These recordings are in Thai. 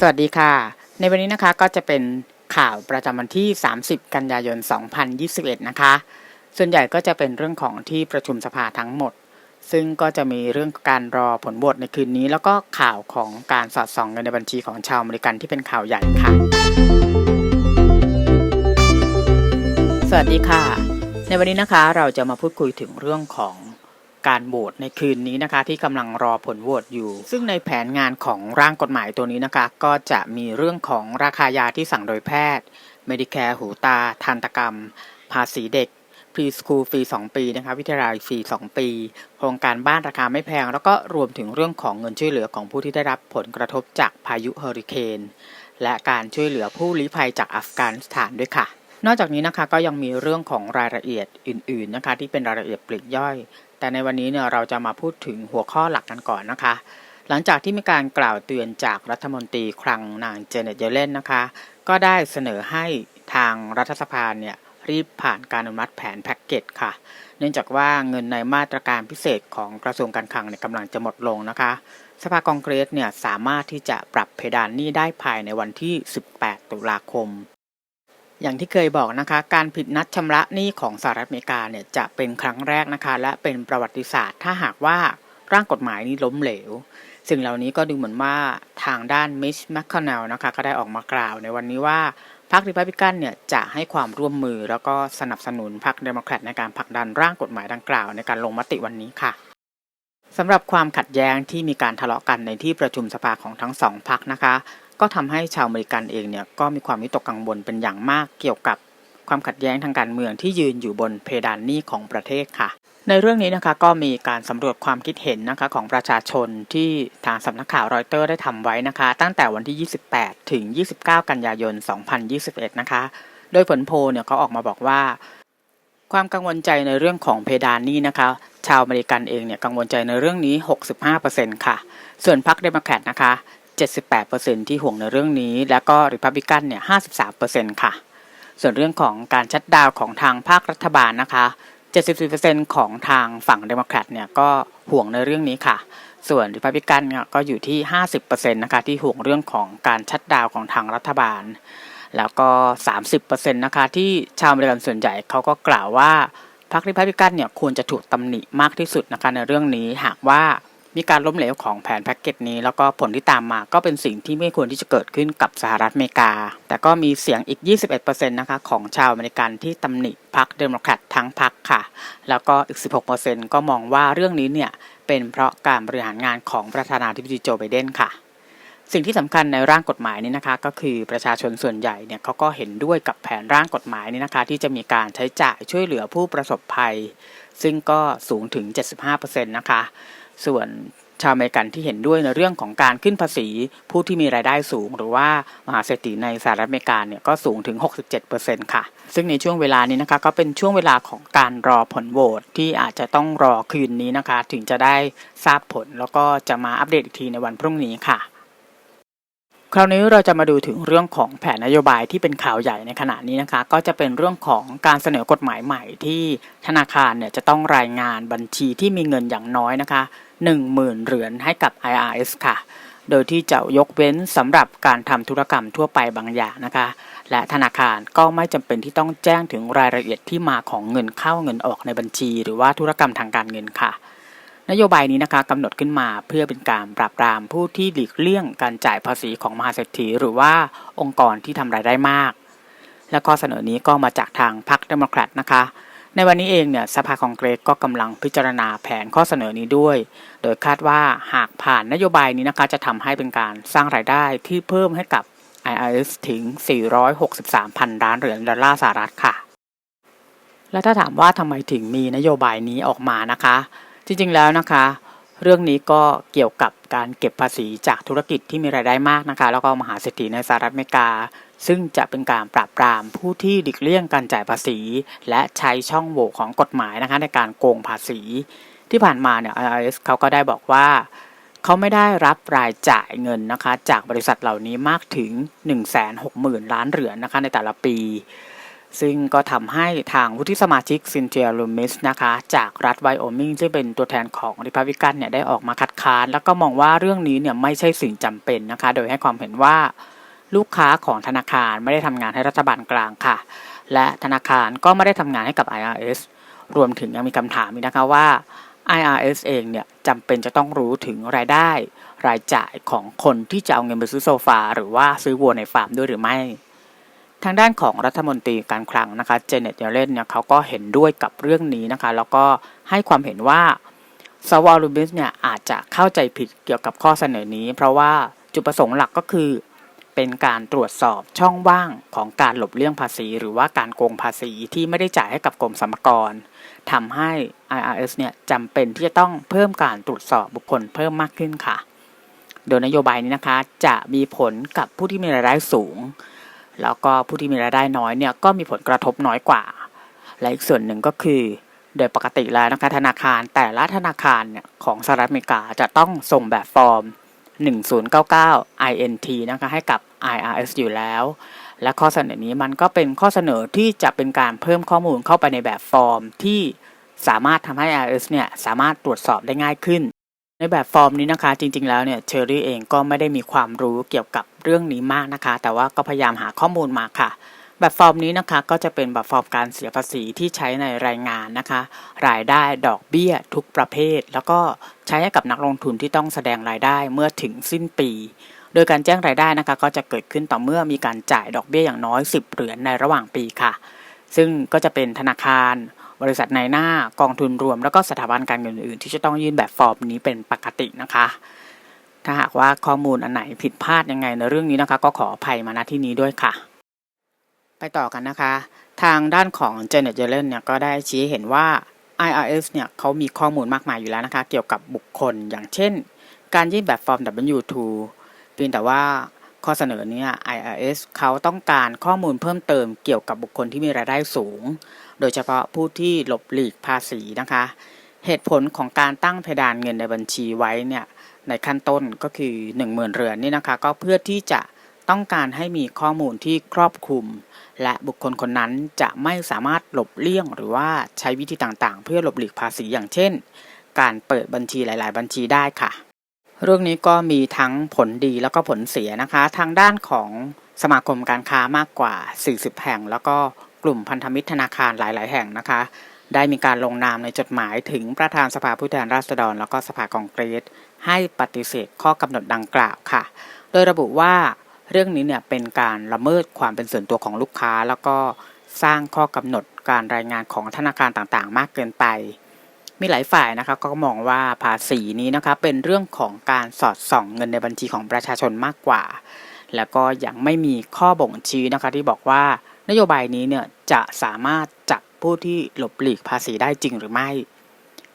สวัสดีค่ะ ในวันนี้นะคะก็จะเป็นข่าวประจำวันที่ 30 กันยายน 2021 นะคะ ส่วนใหญ่ก็จะเป็นเรื่องของที่ประชุมสภาทั้งหมด ซึ่งก็จะมีเรื่องการรอผลโหวตในคืนนี้ แล้วก็ข่าวของการสอดส่องเงินในบัญชีของชาวอเมริกันที่เป็นข่าวใหญ่ค่ะ สวัสดีค่ะ ในวันนี้นะคะเราจะมาพูดคุยถึงเรื่องของ การโหวตในคืนนี้นะคะ ที่กำลังรอผลโหวตอยู่ ซึ่งในแผนงานของร่างกฎหมายตัวนี้นะคะ ก็จะมีเรื่องของราคายาที่สั่งโดยแพทย์ Medicare หูตา ทันตกรรม ภาษีเด็กพรีสคูลฟรี 2 ปีนะคะวิทยาลัยฟรี 2 ปี โครงการบ้านราคาไม่แพง แล้วก็รวมถึงเรื่องของเงินช่วยเหลือของผู้ที่ได้รับผลกระทบจากพายุเฮอริเคนและการช่วยเหลือผู้ลี้ภัยจากอัฟกานิสถานด้วยค่ะ นอกจากนี้นะคะก็ยังมีเรื่องของรายละเอียดอื่น ๆนะคะ ที่เป็นรายละเอียดปลีกย่อย แต่ในวันนี้เนี่ยเราจะมาพูดถึงหัวข้อหลักกันก่อนนะคะ หลังจากที่มีการกล่าวเตือนจากรัฐมนตรีคลังนางเจเน็ตเยเลนนะคะ ก็ได้เสนอให้ทางรัฐสภาเนี่ยรีบผ่านการอนุมัติแผนแพ็กเกจค่ะ เนื่องจากว่าเงินในมาตรการพิเศษของกระทรวงการคลังเนี่ยกำลังจะหมดลงนะคะ สภากองเกรสเนี่ยสามารถที่จะปรับเพดานหนี้ได้ภายในวันที่ 18 ตุลาคม อย่างที่เคยบอกนะคะ การผิดนัดชำระหนี้ของสหรัฐอเมริกาเนี่ยจะเป็นครั้งแรกนะคะ และเป็นประวัติศาสตร์ ถ้าหากว่าร่างกฎหมายนี้ล้มเหลว สิ่งเหล่านี้ก็ดูเหมือนว่าทางด้านมิชแมคคอนเนลนะคะ ก็ได้ออกมากล่าวในวันนี้ว่าพรรคริพับลิกันเนี่ยจะให้ความร่วมมือแล้วก็สนับสนุนพรรคเดโมแครตในการผลักดันร่างกฎหมายดังกล่าวในการลงมติวันนี้ค่ะสำหรับความขัดแย้งที่มีการทะเลาะกันในที่ประชุมสภาของทั้งสองพรรคนะคะ ก็ทำให้ชาวอเมริกันเองเนี่ยก็มีความวิตกกังวลเป็นอย่างมากเกี่ยวกับความขัดแย้งทางการเมืองที่ยืนอยู่บนเพดานหนี้ของประเทศค่ะ ในเรื่องนี้นะคะก็มีการสำรวจความคิดเห็นนะคะของประชาชนที่ทางสำนักข่าวรอยเตอร์ได้ทำไว้นะคะ ตั้งแต่วันที่ 28 ถึง 29 กันยายน 2021 นะคะ โดยผลโพลเนี่ยเขาออกมาบอกว่า ความกังวลใจในเรื่องของเพดานนี้นะคะ ชาวอเมริกันเองเนี่ยกังวลใจในเรื่องนี้ 65%ค่ะ ส่วนพรรคเดโมแครตนะคะ 78%ที่ห่วงในเรื่องนี้ แล้วก็ริพับลิกันเนี่ย 53%ค่ะ ส่วนเรื่องของการชัดดาวของทางภาครัฐบาลนะคะ 74%ของทางฝั่งเดโมแครตเนี่ยก็ห่วงในเรื่องนี้ค่ะ ส่วนริพับลิกันเนี่ยก็อยู่ที่ 50%นะคะที่ห่วงเรื่องของการชัดดาวของทางรัฐบาล แล้วก็ 30%นะคะที่ชาวอเมริกันส่วนใหญ่เขาก็กล่าวว่าพรรคริพับลิกันเนี่ยควรจะถูกตำหนิมากที่สุดนะคะในเรื่องนี้หากว่า มีการล้มเหลวของแผนแพ็กเกจนี้ แล้วก็ผลที่ตามมาก็เป็นสิ่งที่ไม่ควรที่จะเกิดขึ้นกับสหรัฐอเมริกา แต่ก็มีเสียงอีก 21%นะคะของชาวอเมริกันที่ตำหนิพรรคเดโมแครตทั้งพรรคค่ะ แล้วก็อีก 16%ก็มองว่าเรื่องนี้เนี่ยเป็นเพราะการบริหารงานของประธานาธิบดีโจไบเดนค่ะสิ่งที่สำคัญในร่างกฎหมายนี้นะคะ ก็คือประชาชนส่วนใหญ่เนี่ยเขาก็เห็นด้วยกับแผนร่างกฎหมายนี้นะคะ ที่จะมีการใช้จ่ายช่วยเหลือผู้ประสบภัย ซึ่งก็สูงถึง 75%นะคะ ส่วนชาวอเมริกันที่เห็นด้วยในเรื่องของการขึ้นภาษีผู้ที่มีรายได้สูง หรือว่ามหาเศรษฐีในสหรัฐอเมริกาเนี่ยก็สูงถึง 67%ค่ะ ซึ่งในช่วงเวลานี้นะคะก็เป็นช่วงเวลาของการรอผลโหวตที่อาจจะต้องรอคืนนี้นะคะ ถึงจะได้ทราบผลแล้วก็จะมาอัปเดตอีกทีในวันพรุ่งนี้ค่ะ คราวนี้เราจะมาดูถึงเรื่องของแผนนโยบายที่เป็นข่าวใหญ่ในขณะนี้นะคะ ก็จะเป็นเรื่องของการเสนอกฎหมายใหม่ที่ธนาคารเนี่ยจะต้องรายงานบัญชีที่มีเงินอย่างน้อยนะคะ 10,000 เหรียญให้กับ IRS ค่ะ โดยที่จะยกเว้นสำหรับการทำธุรกรรมทั่วไปบางอย่างนะคะ และธนาคารก็ไม่จำเป็นที่ต้องแจ้งถึงรายละเอียดที่มาของเงินเข้าเงินออกในบัญชี หรือว่าธุรกรรมทางการเงินค่ะนโยบายนี้นะคะกำหนดขึ้นมาเพื่อเป็นการปราบปรามผู้ที่หลีกเลี่ยงการจ่ายภาษีของมหาเศรษฐี หรือว่าองค์กรที่ทำรายได้มาก และข้อเสนอนี้ก็มาจากทางพรรคเดโมแครตนะคะ ในวันนี้เองเนี่ยสภาคองเกรสก็กำลังพิจารณาแผนข้อเสนอนี้ด้วย โดยคาดว่าหากผ่านนโยบายนี้นะคะจะทำให้เป็นการสร้างรายได้ที่เพิ่มให้กับ IRS ถึง 463,000 ล้านเหรียญดอลลาร์สหรัฐค่ะ และถ้าถามว่าทำไมถึงมีนโยบายนี้ออกมานะคะ จริงๆแล้วนะคะ เรื่องนี้ก็เกี่ยวกับการเก็บภาษีจากธุรกิจที่มีรายได้มากนะคะ แล้วก็มหาเศรษฐีในสหรัฐอเมริกา ซึ่งจะเป็นการปราบปรามผู้ที่หลีกเลี่ยงการจ่ายภาษี และใช้ช่องโหว่ของกฎหมายนะคะในการโกงภาษี ที่ผ่านมาเนี่ย IRS เขาก็ได้บอกว่าเขาไม่ได้รับรายจ่ายเงินนะคะจากบริษัทเหล่านี้มากถึง 160,000 ล้านเหรียญนะคะในแต่ละปี ซึ่งก็ทำให้ทางวุฒิสมาชิกซินเทียลูมิสนะคะจากรัฐไวโอมิงซึ่งเป็นตัวแทนของริพับลิกันเนี่ยได้ออกมาคัดค้าน แล้วก็มองว่าเรื่องนี้เนี่ยไม่ใช่สิ่งจำเป็นนะคะโดยให้ความเห็นว่า ลูกค้าของธนาคารไม่ได้ทำงานให้รัฐบาลกลางค่ะ และธนาคารก็ไม่ได้ทำงานให้กับ IRS รวมถึงยังมีคำถามอีกนะคะว่า IRS เองเนี่ยจำเป็นจะต้องรู้ถึงรายได้ รายจ่ายของคนที่จะเอาเงินไปซื้อโซฟา หรือว่าซื้อวัวในฟาร์มด้วยหรือไม่ ทางด้านของรัฐมนตรีการคลังนะคะเจเน็ตเยเลนเนี่ยเขาก็เห็นด้วยกับเรื่องนี้นะคะ แล้วก็ให้ความเห็นว่าสวอลูบิสเนี่ยอาจจะเข้าใจผิดเกี่ยวกับข้อเสนอนี้ เพราะว่าจุดประสงค์หลักก็คือ เป็นการตรวจสอบช่องว่างของการหลบเลี่ยงภาษี หรือว่าการโกงภาษีที่ไม่ได้จ่ายให้กับกรมสรรพากรทำให้ IRS เนี่ยจำเป็นที่จะต้องเพิ่มการตรวจสอบบุคคลเพิ่มมากขึ้นค่ะ โดยนโยบายนี้นะคะจะมีผลกับผู้ที่มีรายได้สูง แล้วก็ผู้ที่มีรายได้น้อยเนี่ยก็มีผลกระทบน้อยกว่า และอีกส่วนหนึ่งก็คือโดยปกติแล้วนะคะธนาคารแต่ละธนาคารเนี่ยของสหรัฐอเมริกาจะต้องส่งแบบฟอร์ม 1099 INT นะคะให้กับ IRS อยู่แล้ว และข้อเสนอนี้มันก็เป็นข้อเสนอที่จะเป็นการเพิ่มข้อมูลเข้าไปในแบบฟอร์มที่สามารถทำให้ IRS เนี่ยสามารถตรวจสอบได้ง่ายขึ้น ในแบบฟอร์มนี้นะคะ จริง ๆ แล้วเนี่ยเชอรี่เองก็ไม่ได้มีความรู้เกี่ยวกับเรื่องนี้มากนะคะ แต่ว่าก็พยายามหาข้อมูลมาค่ะ แบบฟอร์มนี้นะคะก็จะเป็นแบบฟอร์มการเสียภาษีที่ใช้ในรายงานนะคะ รายได้ดอกเบี้ยทุกประเภท แล้วก็ใช้ให้กับนักลงทุนที่ต้องแสดงรายได้เมื่อถึงสิ้นปี โดยการแจ้งรายได้นะคะ ก็จะเกิดขึ้นต่อเมื่อมีการจ่ายดอกเบี้ยอย่างน้อย 10 เหรียญในระหว่างปีค่ะ ซึ่งก็จะเป็นธนาคาร บริษัทในหน้ากองทุนรวม แล้วก็สถาบันการเงินอื่นๆที่จะต้องยื่นแบบฟอร์มนี้เป็นปกตินะคะถ้าหากว่าข้อมูลอันไหนผิดพลาดยังไงในเรื่องนี้นะคะ ก็ขออภัยมาณที่นี้ด้วยค่ะ ต่อกันนะคะ ทางด้านของ Janet Yellen เนี่ยก็ได้ชี้ให้เห็นว่า IRS เนี่ยเขามีข้อมูลมากมายอยู่แล้วนะคะ เกี่ยวกับบุคคลอย่างเช่น การยื่นแบบฟอร์ม W2 เพียงแต่ว่าข้อเสนอเนี่ย IRS เขาต้องการข้อมูลเพิ่มเติมเกี่ยวกับบุคคลที่มีรายได้สูง โดยเฉพาะผู้ที่หลบหลีกภาษีนะคะ เหตุผลของการตั้งเพดานเงินในบัญชีไว้เนี่ยในขั้นต้นก็คือ 10,000เหรียญนี่นะคะ ก็เพื่อที่จะ ต้องการให้มีข้อมูลที่ครอบคลุม และบุคคลคนนั้นจะไม่สามารถหลบเลี่ยง หรือว่าใช้วิธีต่างๆ เพื่อหลบหลีกภาษีอย่างเช่น การเปิดบัญชีหลาย ๆ บัญชีได้ค่ะ เรื่องนี้ก็มีทั้งผลดีแล้วก็ผลเสียนะคะ ทางด้านของสมาคมการค้ามากกว่า 40 แห่ง แล้วก็กลุ่มพันธมิตรธนาคารหลาย ๆ แห่งนะคะ ได้มีการลงนามในจดหมายถึงประธานสภาผู้แทนราษฎร แล้วก็สภากองเกรสให้ปฏิเสธข้อกำหนดดังกล่าวค่ะ โดยระบุว่า เรื่องนี้เนี่ยเป็นการละเมิดความเป็นส่วนตัวของลูกค้า แล้วก็สร้างข้อกำหนดการรายงานของธนาคารต่างๆ มากเกินไป มีหลายฝ่ายนะคะก็มองว่าภาษีนี้นะคะเป็นเรื่องของการสอดส่องเงินในบัญชีของประชาชนมากกว่า แล้วก็ยังไม่มีข้อบ่งชี้นะคะที่บอกว่านโยบายนี้เนี่ยจะสามารถจับผู้ที่หลบหลีกภาษีได้จริงหรือไม่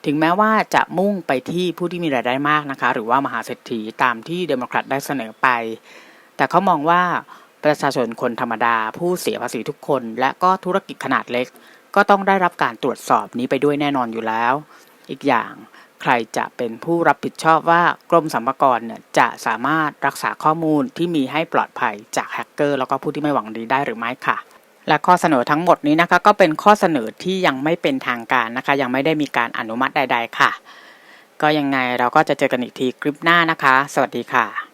ถึงแม้ว่าจะมุ่งไปที่ผู้ที่มีรายได้มากนะคะ หรือว่ามหาเศรษฐีตามที่เดโมแครตได้เสนอไป แต่เขามองว่าประชาชนคนธรรมดาผู้เสียภาษีทุกคน และก็ธุรกิจขนาดเล็ก ก็ต้องได้รับการตรวจสอบนี้ไปด้วยแน่นอนอยู่แล้ว อีกอย่างใครจะเป็นผู้รับผิดชอบว่ากรมสรรพากรเนี่ยจะสามารถรักษาข้อมูลที่มีให้ปลอดภัยจากแฮกเกอร์แล้วก็ผู้ที่ไม่หวังดีได้หรือไม่ค่ะ และข้อเสนอทั้งหมดนี้นะคะ ก็เป็นข้อเสนอที่ยังไม่เป็นทางการนะคะ ยังไม่ได้มีการอนุมัติใด ๆ ค่ะ ก็ยังไงเราก็จะเจอกันอีกทีคลิปหน้านะคะ สวัสดีค่ะ